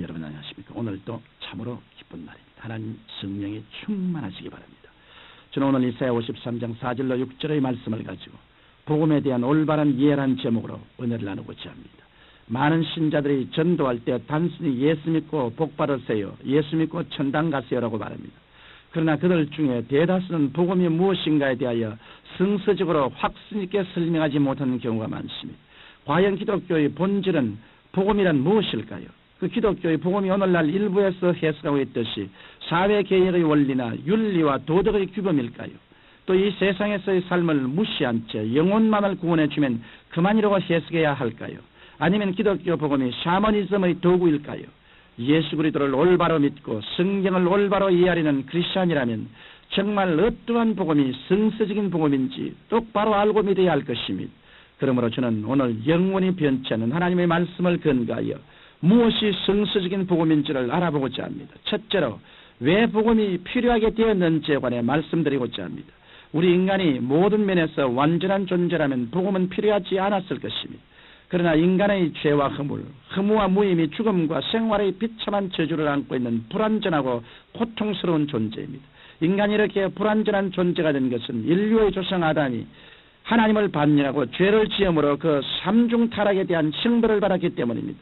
여러분 안녕하십니까? 오늘도 참으로 기쁜 날입니다. 하나님 성령이 충만하시기 바랍니다. 저는 오늘 이사야 53장 4절로 6절의 말씀을 가지고 복음에 대한 올바른 이해란 제목으로 은혜를 나누고자 합니다. 많은 신자들이 전도할 때 단순히 예수 믿고 복 받으세요. 예수 믿고 천당 가세요라고 말합니다. 그러나 그들 중에 대다수는 복음이 무엇인가에 대하여 성서적으로 확신 있게 설명하지 못하는 경우가 많습니다. 과연 기독교의 본질은 복음이란 무엇일까요? 그 기독교의 복음이 오늘날 일부에서 해석하고 있듯이 사회 개혁의 원리나 윤리와 도덕의 규범일까요? 또 이 세상에서의 삶을 무시한 채 영혼만을 구원해 주면 그만이라고 해석해야 할까요? 아니면 기독교 복음이 샤머니즘의 도구일까요? 예수 그리스도를 올바로 믿고 성경을 올바로 이해하려는 크리스천이라면 정말 어떠한 복음이 성서적인 복음인지 똑바로 알고 믿어야 할 것입니다. 그러므로 저는 오늘 영원히 변치 않는 하나님의 말씀을 근거하여 무엇이 성서적인 복음인지를 알아보고자 합니다. 첫째로 왜 복음이 필요하게 되었는지에 관해 말씀드리고자 합니다. 우리 인간이 모든 면에서 완전한 존재라면 복음은 필요하지 않았을 것입니다. 그러나 인간의 죄와 허물, 허무와 무임이 죽음과 생활의 비참한 저주를 안고 있는 불완전하고 고통스러운 존재입니다. 인간이 이렇게 불완전한 존재가 된 것은 인류의 조상 아담이 하나님을 반역하고 죄를 지음으로 그 삼중 타락에 대한 형벌을 받았기 때문입니다.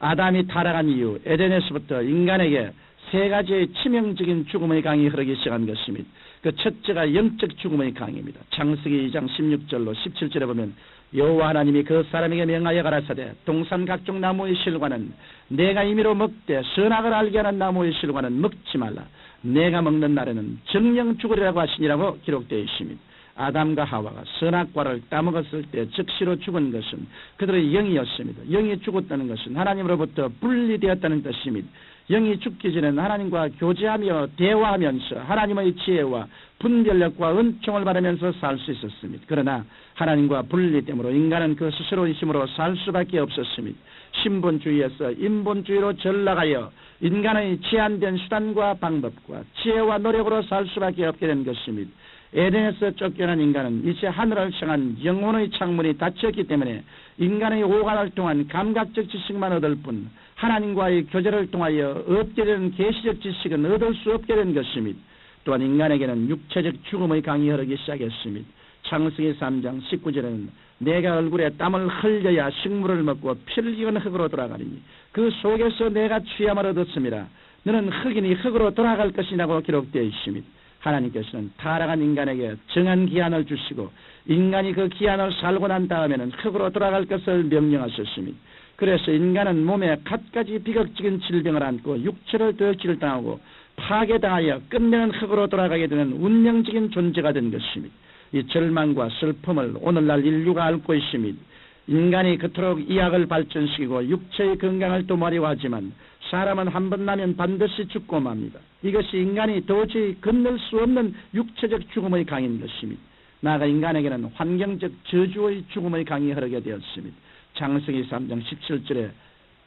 아담이 타락한 이후 에덴에서부터 인간에게 세 가지의 치명적인 죽음의 강이 흐르기 시작한 것입니다. 그 첫째가 영적 죽음의 강입니다. 창세기 2장 16절로 17절에 보면 여호와 하나님이 그 사람에게 명하여 가라사대 동산 각종 나무의 실과는 내가 임의로 먹되 선악을 알게 하는 나무의 실과는 먹지 말라. 내가 먹는 날에는 정령 죽으리라고 하시니라고 기록되어 있습니다. 아담과 하와가 선악과를 따먹었을 때 즉시로 죽은 것은 그들의 영이었습니다. 영이 죽었다는 것은 하나님으로부터 분리되었다는 뜻입니다. 영이 죽기 전에는 하나님과 교제하며 대화하면서 하나님의 지혜와 분별력과 은총을 받으면서 살 수 있었습니다. 그러나 하나님과 분리됨으로 인간은 그 스스로의 힘으로 살 수밖에 없었습니다. 신본주의에서 인본주의로 전락하여 인간의 제한된 수단과 방법과 지혜와 노력으로 살 수밖에 없게 된 것입니다. 에덴에서 쫓겨난 인간은 이제 하늘을 향한 영혼의 창문이 닫혔기 때문에 인간의 오간을 통한 감각적 지식만 얻을 뿐 하나님과의 교제를 통하여 얻게 되는 계시적 지식은 얻을 수 없게 된 것입니다. 또한 인간에게는 육체적 죽음의 강이 흐르기 시작했습니다. 창세기 3장 19절에는 내가 얼굴에 땀을 흘려야 식물을 먹고 피를 익은 흙으로 돌아가리니 그 속에서 내가 취함을 얻었습니다. 너는 흙이니 흙으로 돌아갈 것이라고 기록되어 있습니다. 하나님께서는 타락한 인간에게 정한 기한을 주시고 인간이 그 기한을 살고 난 다음에는 흙으로 돌아갈 것을 명령하셨습니다. 그래서 인간은 몸에 갖가지 비극적인 질병을 안고 육체를 더치를 당하고 파괴당하여 끝내는 흙으로 돌아가게 되는 운명적인 존재가 된 것입니다. 이 절망과 슬픔을 오늘날 인류가 앓고 있습니다. 인간이 그토록 이학을 발전시키고 육체의 건강을 도모하려고 하지만 사람은 한 번 나면 반드시 죽고 맙니다. 이것이 인간이 도저히 건널 수 없는 육체적 죽음의 강인 것입니다. 나아가 인간에게는 환경적 저주의 죽음의 강이 흐르게 되었습니다. 장세기 3장 17절에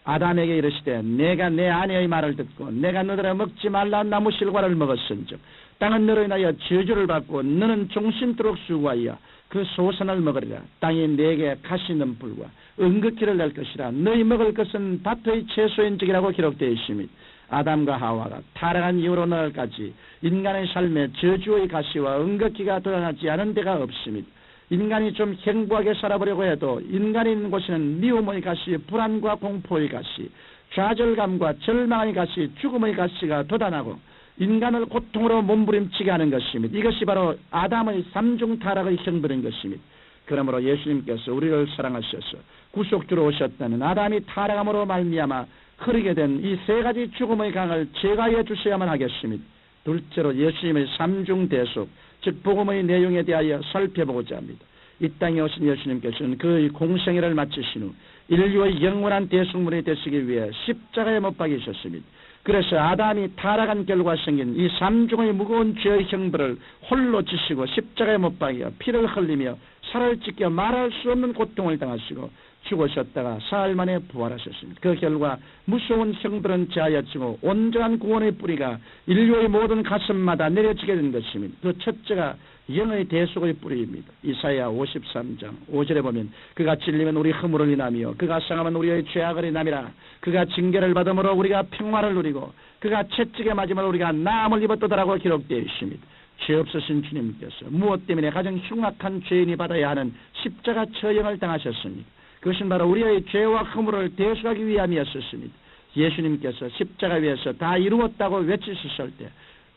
아담에게 이르시되 내가 내 아내의 말을 듣고 내가 너들아 먹지 말라 나무 실과를 먹었은즉 땅은 너로 인하여 저주를 받고 너는 종신토록 수고하여 그 소선을 먹으리라 땅이 내게 가시는 불과 은극기를 낼 것이라 너희 먹을 것은 밭의 채소인적이라고 기록되어 있습니다. 아담과 하와가 타락한 이후로 오늘까지 인간의 삶에 저주의 가시와 은극기가 드러나지 않은 데가 없습니다. 인간이 좀 행복하게 살아보려고 해도 인간이 있는 곳에는 미움의 가시, 불안과 공포의 가시, 좌절감과 절망의 가시, 죽음의 가시가 돋아나고 인간을 고통으로 몸부림치게 하는 것입니다. 이것이 바로 아담의 삼중 타락의 형벌인 것입니다. 그러므로 예수님께서 우리를 사랑하셔서 구속주로 오셨다는 아담이 타락함으로 말미암아 흐르게 된 이 세 가지 죽음의 강을 제거해 주셔야만 하겠습니다. 둘째로 예수님의 삼중 대속, 즉 복음의 내용에 대하여 살펴보고자 합니다. 이 땅에 오신 예수님께서는 그의 공생애를 마치신 후 인류의 영원한 대속물이 되시기 위해 십자가에 못 박이셨습니다. 그래서 아담이 타락한 결과 생긴 이 삼중의 무거운 죄의 형벌을 홀로 지시고 십자가에 못 박여 피를 흘리며 살을 찢겨 말할 수 없는 고통을 당하시고 죽으셨다가 사흘 만에 부활하셨습니다. 그 결과 무서운 형벌은 제하였지만 온전한 구원의 뿌리가 인류의 모든 가슴마다 내려지게 된 것입니다. 그 첫째가 영의 대속의 뿌리입니다. 이사야 53장 5절에 보면 그가 찔리면 우리 허물을 인하며 그가 상하면 우리의 죄악을 인함이라 그가 징계를 받음으로 우리가 평화를 누리고 그가 채찍에 맞으면 우리가 나음을 입었도다라고 기록되어 있습니다. 죄 없으신 주님께서 무엇 때문에 가장 흉악한 죄인이 받아야 하는 십자가 처형을 당하셨습니까? 그것은 바로 우리의 죄와 허물을 대수하기 위함이었습니다. 예수님께서 십자가 위에서 다 이루었다고 외치셨을 때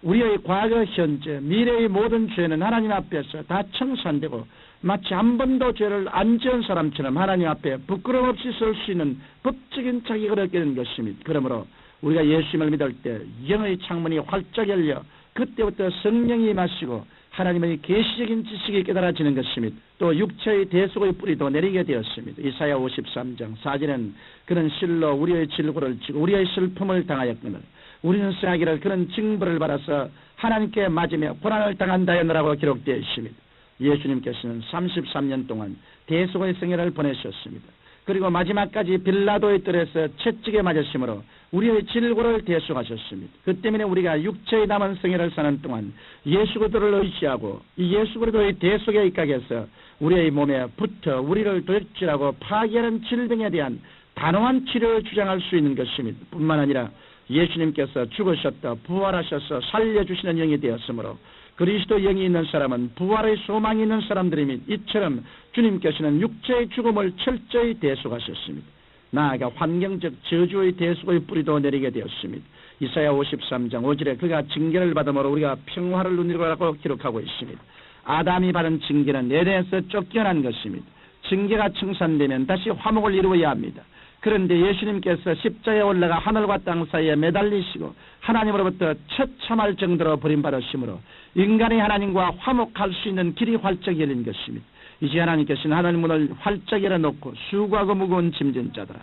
우리의 과거, 현재, 미래의 모든 죄는 하나님 앞에서 다 청산되고 마치 한 번도 죄를 안 지은 사람처럼 하나님 앞에 부끄럼 없이 설 수 있는 법적인 자격을 얻게 된 것입니다. 그러므로 우리가 예수님을 믿을 때 영의 창문이 활짝 열려 그때부터 성령이 마시고 하나님의 계시적인 지식이 깨달아지는 것입니다. 또 육체의 대속의 뿌리도 내리게 되었습니다. 이사야 53장 4절은 그는 실로 우리의 질고를 지고 우리의 슬픔을 당하였거늘 우리는 생하기를 그런 징벌을 받아서 하나님께 맞으며 고난을 당한다였느라고 기록되어 있습니다. 예수님께서는 33년 동안 대속의 생애를 보내셨습니다. 그리고 마지막까지 빌라도의 뜰에서 채찍에 맞으심으로 우리의 질고를 대속하셨습니다. 그 때문에 우리가 육체의 남은 생애를 사는 동안 예수 그리스도를 의지하고 이 예수 그리스도의 대속에 입각해서 우리의 몸에 붙어 우리를 도적질하고 파괴하는 질병에 대한 단호한 치료를 주장할 수 있는 것입니다. 뿐만 아니라 예수님께서 죽으셨다 부활하셔서 살려주시는 영이 되었으므로 그리스도 영이 있는 사람은 부활의 소망이 있는 사람들이니 이처럼 주님께서는 육체의 죽음을 철저히 대속하셨습니다. 나아가 환경적 저주의 대속의 뿌리도 내리게 되었습니다. 이사야 53장 5절에 그가 징계를 받음으로 우리가 평화를 누리라고 기록하고 있습니다. 아담이 받은 징계는 에덴에서 쫓겨난 것입니다. 징계가 청산되면 다시 화목을 이루어야 합니다. 그런데 예수님께서 십자에 올라가 하늘과 땅 사이에 매달리시고 하나님으로부터 처참할 정도로 버림받으심으로 인간이 하나님과 화목할 수 있는 길이 활짝 열린 것입니다. 이제 하나님께서는 하늘 문을 활짝 열어놓고 수고하고 무거운 짐진 자들아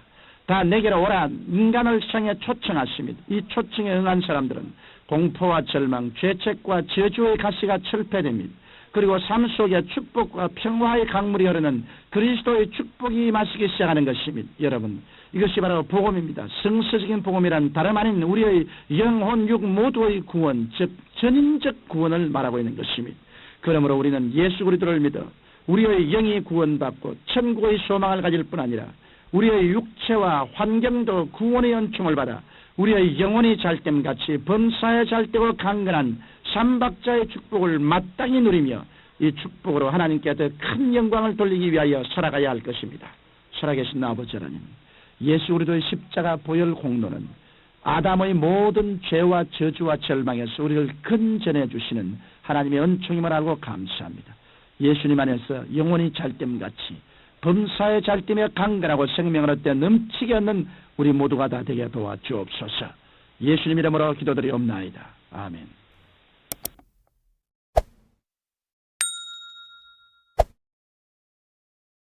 다 내게로 오라 인간을 향해 초청하십니다. 이 초청에 응한 사람들은 공포와 절망, 죄책과 저주의 가시가 철폐됩니다. 그리고 삶 속에 축복과 평화의 강물이 흐르는 그리스도의 축복이 마시기 시작하는 것입니다. 여러분 이것이 바로 복음입니다. 성서적인 복음이란 다름 아닌 우리의 영혼, 육 모두의 구원, 즉 전인적 구원을 말하고 있는 것입니다. 그러므로 우리는 예수 그리스도를 믿어 우리의 영이 구원받고 천국의 소망을 가질 뿐 아니라 우리의 육체와 환경도 구원의 연충을 받아 우리의 영혼이 잘됨같이 범사에 잘되고 강건한 삼박자의 축복을 마땅히 누리며 이 축복으로 하나님께 더 큰 영광을 돌리기 위하여 살아가야 할 것입니다. 살아계신 아버지 하나님 예수 그리스도의 십자가 보혈 공로는 아담의 모든 죄와 저주와 절망에서 우리를 근전해 주시는 하나님의 은총임을 알고 감사합니다. 예수님 안에서 영원히 잘됨같이 범사에 잘되며 강건하고 생명을 얻되 넘치게 얻는 우리 모두가 다 되게 도와주옵소서. 예수님 이름으로 기도드리옵나이다. 아멘.